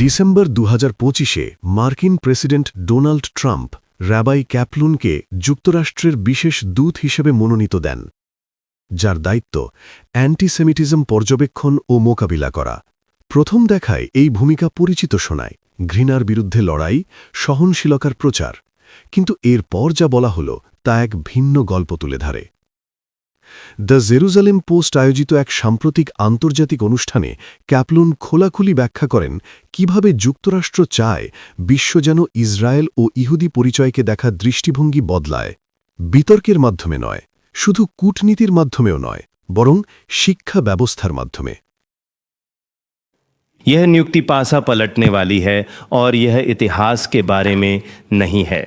December দু পঁচিশে মার্কিন প্রেসিডেন্ট ডোনাল্ড ট্রাম্প র্যাবাই ক্যাপলুনকে যুক্তরাষ্ট্রের বিশেষ দূত হিসেবে মনোনীত দেন, যার দায়িত্ব অ্যান্টিসেমিটিজম পর্যবেক্ষণ ও মোকাবিলা করা। প্রথম দেখায় এই ভূমিকা পরিচিত শোনায় ঘৃণার বিরুদ্ধে লড়াই, সহনশীলতার প্রচার, কিন্তু এরপর যা বলা হল তা এক ভিন্ন গল্প তুলে ধরে। দ্য জেরুজালেম পোস্ট আয়োজিত এক সাম্প্রতিক আন্তর্জাতিক অনুষ্ঠানে ক্যাপলুন খোলাখুলি ব্যাখ্যা করেন কিভাবে যুক্তরাষ্ট্র চায় বিশ্ব যেন ইসরায়েল ও ইহুদি পরিচয়কে দেখা দৃষ্টিভঙ্গি বদলায় বিতর্কের মাধ্যমে নয় শুধু কূটনীতির মাধ্যমেও নয় বরং শিক্ষা ব্যবস্থার মাধ্যমে यह नियुक्ति पासा पलटने वाली है और यह इतिहास के बारे में नहीं है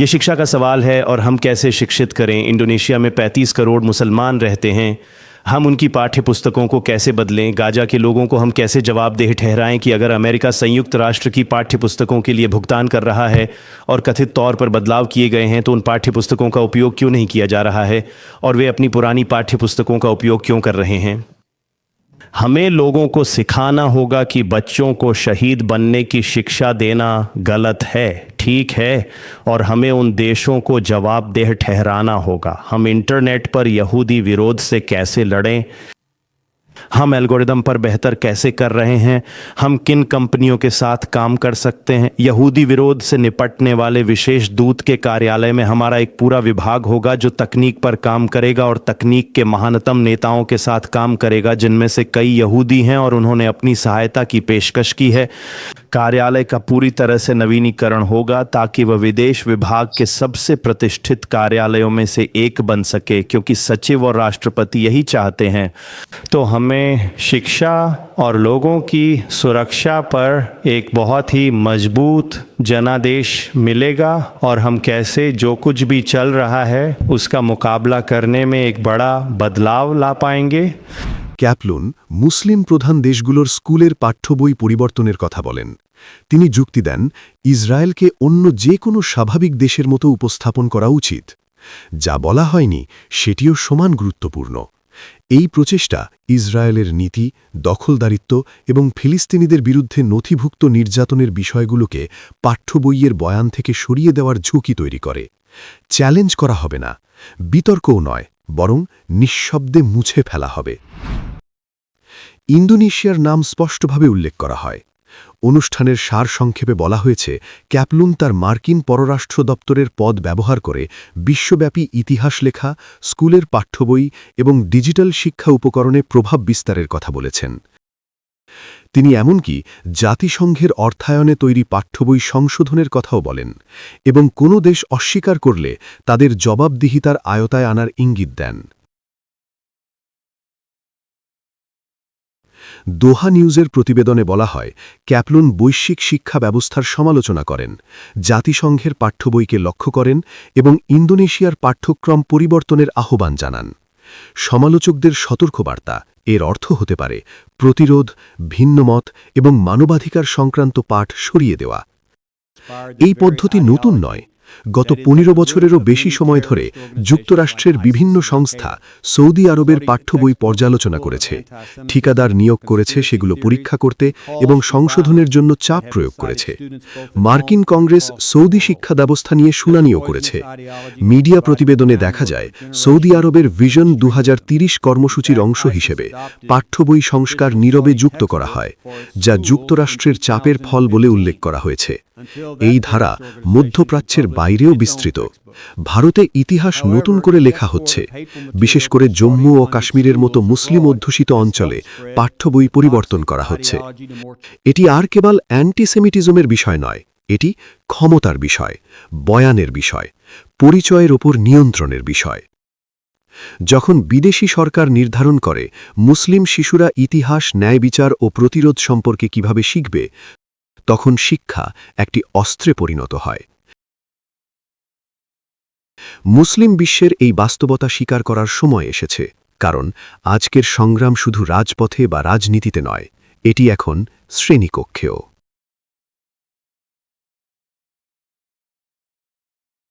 ये शिक्षा का सवाल है और हम कैसे शिक्षित करें? इंडोनेशिया में 35 करोड़ मुसलमान रहते हैं। हम उनकी पाठ्य पुस्तकों को कैसे बदलें? गाजा के लोगों को हम कैसे जवाबदेह ठहराएँ कि अगर अमेरिका संयुक्त राष्ट्र की पाठ्य पुस्तकों के लिए भुगतान कर रहा है और कथित तौर पर बदलाव किए गए हैं तो उन पाठ्य पुस्तकों का उपयोग क्यों नहीं किया जा रहा है? और वे अपनी पुरानी पाठ्य पुस्तकों का उपयोग क्यों कर रहे हैं? हमें लोगों को सिखाना होगा कि बच्चों को शहीद बनने की शिक्षा देना गलत है, ठीक है, और हमें उन देशों को जवाबदेह ठहराना होगा। हम इंटरनेट पर यहूदी विरोध से कैसे लड़ें? हम एल्गोरिदम पर बेहतर कैसे कर रहे हैं? हम किन कंपनियों के साथ काम कर सकते हैं? यहूदी विरोध से निपटने वाले विशेष दूत के कार्यालय में हमारा एक पूरा विभाग होगा जो तकनीक पर काम करेगा और तकनीक के महानतम नेताओं के साथ काम करेगा, जिनमें से कई यहूदी हैं और उन्होंने अपनी सहायता की पेशकश की है। कार्यालय का पूरी तरह से नवीनीकरण होगा ताकि वह विदेश विभाग के सबसे प्रतिष्ठित कार्यालयों में से एक बन सके, क्योंकि सचिव और राष्ट्रपति यही चाहते हैं। तो हमें शिक्षा और लोगों की सुरक्षा पर एक बहुत ही मज़बूत जनादेश मिलेगा और हम कैसे जो कुछ भी चल रहा है, उसका मुकाबला करने में एक बड़ा बदलाव ला पाएँगे। ক্যাপলুন মুসলিম প্রধান দেশগুলোর স্কুলের পাঠ্য বই পরিবর্তনের কথা বলেন। তিনি যুক্তি দেন, ইসরায়েলকে অন্য যে কোনো স্বাভাবিক দেশের মতো উপস্থাপন করা উচিত। যা বলা হয়নি, সেটিও সমান গুরুত্বপূর্ণ। এই প্রচেষ্টা ইসরায়েলের নীতি, দখলদারিত্ব এবং ফিলিস্তিনিদের বিরুদ্ধে নথিভুক্ত নির্যাতনের বিষয়গুলোকে পাঠ্য বইয়ের বয়ান থেকে সরিয়ে দেওয়ার ঝুঁকি তৈরি করে। চ্যালেঞ্জ করা হবে না, বিতর্কও নয়, বরং নিঃশব্দে মুছে ফেলা হবে। ইন্দোনেশিয়ার নাম স্পষ্টভাবে উল্লেখ করা হয়। অনুষ্ঠানের সার সংক্ষেপে বলা হয়েছে ক্যাপলুন তার মার্কিন পররাষ্ট্র দপ্তরের পদ ব্যবহার করে বিশ্বব্যাপী ইতিহাস লেখা, স্কুলের পাঠ্যবই এবং ডিজিটাল শিক্ষা উপকরণে প্রভাব বিস্তারের কথা বলেছেন। তিনি এমনকি জাতিসংঘের অর্থায়নে তৈরি পাঠ্যবই সংশোধনের কথাও বলেন এবং কোনো দেশ অস্বীকার করলে তাদের জবাবদিহিতার আয়তায় আনার ইঙ্গিত দেন। দোহা নিউজের প্রতিবেদনে বলা হয়, ক্যাপলুন বৈশ্বিক শিক্ষা ব্যবস্থার সমালোচনা করেন, জাতিসংঘের পাঠ্যবইকে লক্ষ্য করেন এবং ইন্দোনেশিয়ার পাঠ্যক্রম পরিবর্তনের আহ্বান জানান। সমালোচকদের সতর্কবার্তা, এর অর্থ হতে পারে, প্রতিরোধ, ভিন্নমত এবং মানবাধিকার সংক্রান্ত পাঠ সরিয়ে দেওয়া। এই পদ্ধতি নতুন নয় গত পনেরো বছরেরও বেশি সময় ধরে যুক্তরাষ্ট্রের বিভিন্ন সংস্থা সৌদি আরবের পাঠ্য বই পর্যালোচনা করেছে। ঠিকাদার নিয়োগ করেছে সেগুলো পরীক্ষা করতে এবং সংশোধনের জন্য চাপ প্রয়োগ করেছে। মার্কিন কংগ্রেস সৌদি শিক্ষা ব্যবস্থা নিয়ে শুনানিও করেছে। মিডিয়া প্রতিবেদনে দেখা যায়, সৌদি আরবের ভিশন দু কর্মসূচির অংশ হিসেবে পাঠ্য বই সংস্কার নীরবে যুক্ত করা হয়, যা যুক্তরাষ্ট্রের চাপের ফল বলে উল্লেখ করা হয়েছে। এই ধারা মধ্যপ্রাচ্যের বাইরেও বিস্তৃত। ভারতে ইতিহাস নতুন করে লেখা হচ্ছে। বিশেষ করে জম্মু ও কাশ্মীরের মতো মুসলিম অধ্যুষিত অঞ্চলে পাঠ্য বই পরিবর্তন করা হচ্ছে। এটি আর কেবল অ্যান্টিসেমিটিজমের বিষয় নয়, এটি ক্ষমতার বিষয়, বয়ানের বিষয়, পরিচয়ের ওপর নিয়ন্ত্রণের বিষয়। যখন বিদেশি সরকার নির্ধারণ করে মুসলিম শিশুরা ইতিহাস ন্যায় বিচার ও প্রতিরোধ সম্পর্কে কীভাবে শিখবে তখন শিক্ষা একটি অস্ত্রে পরিণত হয়। মুসলিম বিশ্বের এই বাস্তবতা স্বীকার করার সময় এসেছে, কারণ আজকের সংগ্রাম শুধু রাজপথে বা রাজনীতিতে নয়, এটি এখন শ্রেণীকক্ষেও।